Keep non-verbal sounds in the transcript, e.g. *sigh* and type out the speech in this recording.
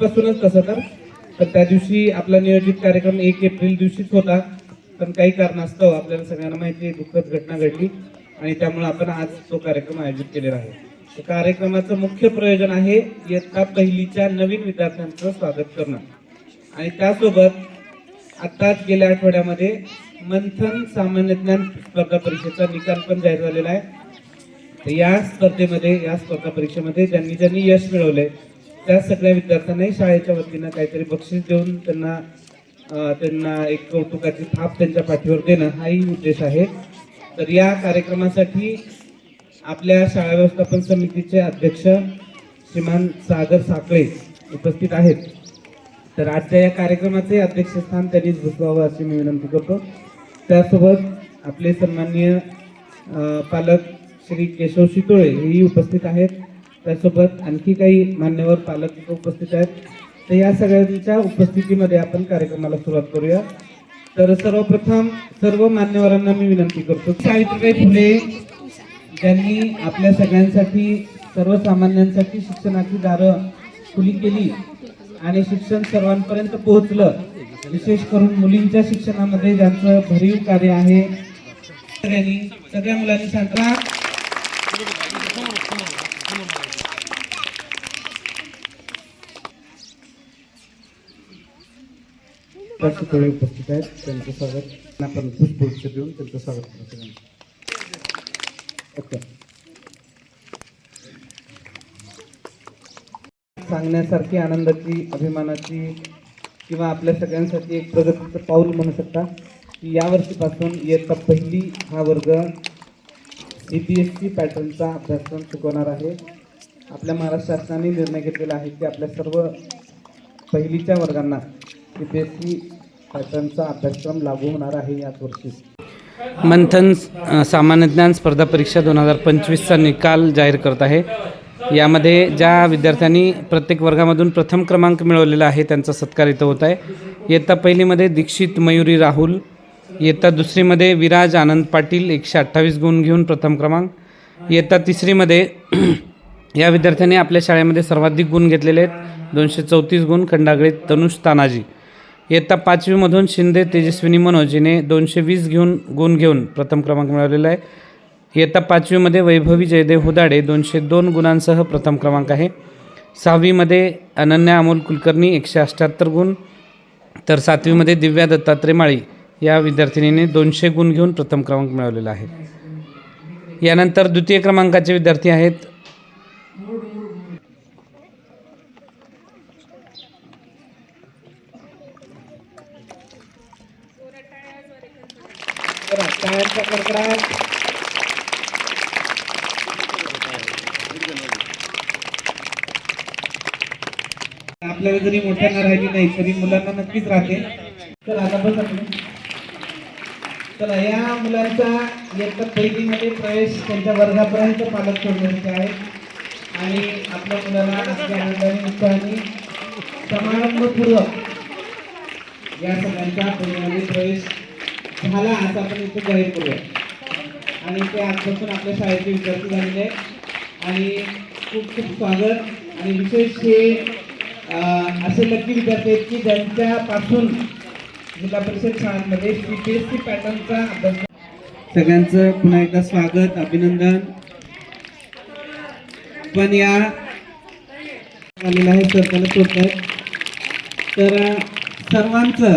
पासूनच तसं तर तर त्या दिवशी आपला नियोजित कार्यक्रम एक एप्रिल दिवशीच होता पण काही कारणास्तव आपल्याला सगळ्यांना माहिती दुःखद घटना घडली आणि त्यामुळे आपण आज तो कार्यक्रम आयोजित केलेला आहे. कार्यक्रमाचं मुख्य प्रयोजन आहे इयत्ता पहिलीच्या नवीन विद्यार्थ्यांचं स्वागत करणं. आणि त्यासोबत आत्ताच गेल्या आठवड्यामध्ये मंथन सामान्य ज्ञान स्पर्धा परीक्षेचा निकाल पण जाहीर झालेला आहे. तर या स्पर्धेमध्ये या स्पर्धा परीक्षेमध्ये ज्यांनी ज्यांनी यश मिळवले त्या सगळ्या विद्यार्थ्यांनाही शाळेच्या वतीनं काहीतरी बक्षीस देऊन त्यांना त्यांना एक कौतुकाची थाप त्यांच्या पाठीवर देणं हाही उद्देश आहे. तर या कार्यक्रमासाठी आपल्या शाळा व्यवस्थापन समितीचे अध्यक्ष श्रीमान सागर साकळे उपस्थित आहेत. तर आजच्या या कार्यक्रमाचे अध्यक्षस्थान त्यांनीच भूषवावं अशी मी विनंती करतो. त्यासोबत आपले सन्माननीय पालक श्री केशव शितोळे हेही उपस्थित आहेत. त्यासोबत आणखी काही मान्यवर पालक उपस्थित आहेत. तर या सगळ्यांच्या उपस्थितीमध्ये आपण कार्यक्रमाला सुरुवात करूया. तर सर्वप्रथम सर्व मान्यवरांना मी विनंती करतो. सावित्रीबाई फुले ज्यांनी आपल्या सगळ्यांसाठी सर्वसामान्यांसाठी शिक्षणाची दारं खुली केली आणि शिक्षण सर्वांपर्यंत पोहोचलं. विशेष करून मुलींच्या शिक्षणामध्ये ज्यांचं भरीव कार्य आहे. सगळ्यांनी सगळ्या मुलांनी सांगा उपस्थित आहेत. त्यांचं स्वागत. आपण पुष्पगुच्छ देऊन त्यांचं स्वागत करतो सगळ्यांचं. ओके सांगण्यासारखी आनंदाची अभिमानाची किंवा आपल्या सगळ्यांसाठी एक प्रगतीचं पाऊल म्हणू शकता की यावर्षीपासून इयत्ता पहिली हा वर्ग सी बी एस सी पॅटर्नचा अभ्यासक्रम शिकवणार आहे. आपल्या महाराष्ट्र शासनाने निर्णय घेतलेला आहे की आपल्या सर्व पहिलीच्या वर्गांना सी बी एस सी पॅटर्नचा अभ्यासक्रम लागू होणार आहे याच वर्षी. मंथन सामान्य ज्ञान स्पर्धा परीक्षा दोन हजार पंचवीसचा निकाल जाहीर करत आहे. यामध्ये ज्या विद्यार्थ्यांनी प्रत्येक वर्गामधून प्रथम क्रमांक मिळवलेला आहे त्यांचा सत्कार इथं होत आहे. इयत्ता पहिलीमध्ये दीक्षित मयुरी राहुल इयत्ता दुसरीमध्ये विराज आनंद पाटील एकशे अठ्ठावीस गुण घेऊन प्रथम क्रमांक इयत्ता तिसरीमध्ये *clears throat* या विद्यार्थ्यांनी आपल्या शाळेमध्ये सर्वाधिक गुण घेतलेले आहेत दोनशे चौतीस गुण खंडागळे तनुष तानाजी. इयत्ता पाचवीमधून शिंदे तेजस्विनी मनोज हिने दोनशे वीस घेऊन गुण घेऊन प्रथम क्रमांक मिळवलेला आहे. इयत्ता पाचवीमध्ये वैभवी जयदेव हुदाडे दोनशे दोन गुणांसह प्रथम क्रमांक आहे. सहावीमध्ये अनन्या अमोल कुलकर्णी एकशे अठ्ठ्याहत्तर गुण. तर सातवीमध्ये दिव्या दत्तात्रय माळी या विद्यार्थिनीने दोनशे गुण घेऊन प्रथम क्रमांक मिळवलेला आहे. यानंतर द्वितीय क्रमांकाचे विद्यार्थी आहेत. आपल्याला जरी मोठ्यांना राहिली नाही तरी मुलांना नक्कीच राहते. चला आता बस आपण चला या मुलांचा इयत्ता पहिलीमध्ये प्रवेश त्यांच्या वर्गापर्यंत पालक सोडण्याचे आहे. आणि आपल्या मुलाला अगदी आनंदाने उत्साहाने समारंभपूर्वक या सगळ्यांचा पहिलीमध्ये प्रवेश झाला असं आपण इथे जाहीर करूया. आणि ते आजपासून आपल्या शाळेचे विद्यार्थी झालेले आहेत. आणि खूप खूप स्वागत. आणि विशेष हे असे नक्की विद्यार्थी आहेत की ज्यांच्यापासून जिल्हा परिषद शाळांमध्ये सी पी एस सी पॅटर्नचा अभ्यास सगळ्यांचं पुन्हा एकदा स्वागत अभिनंदन. पण या आलेला आहे सरकारला सोडत आहेत तर सर्वांचं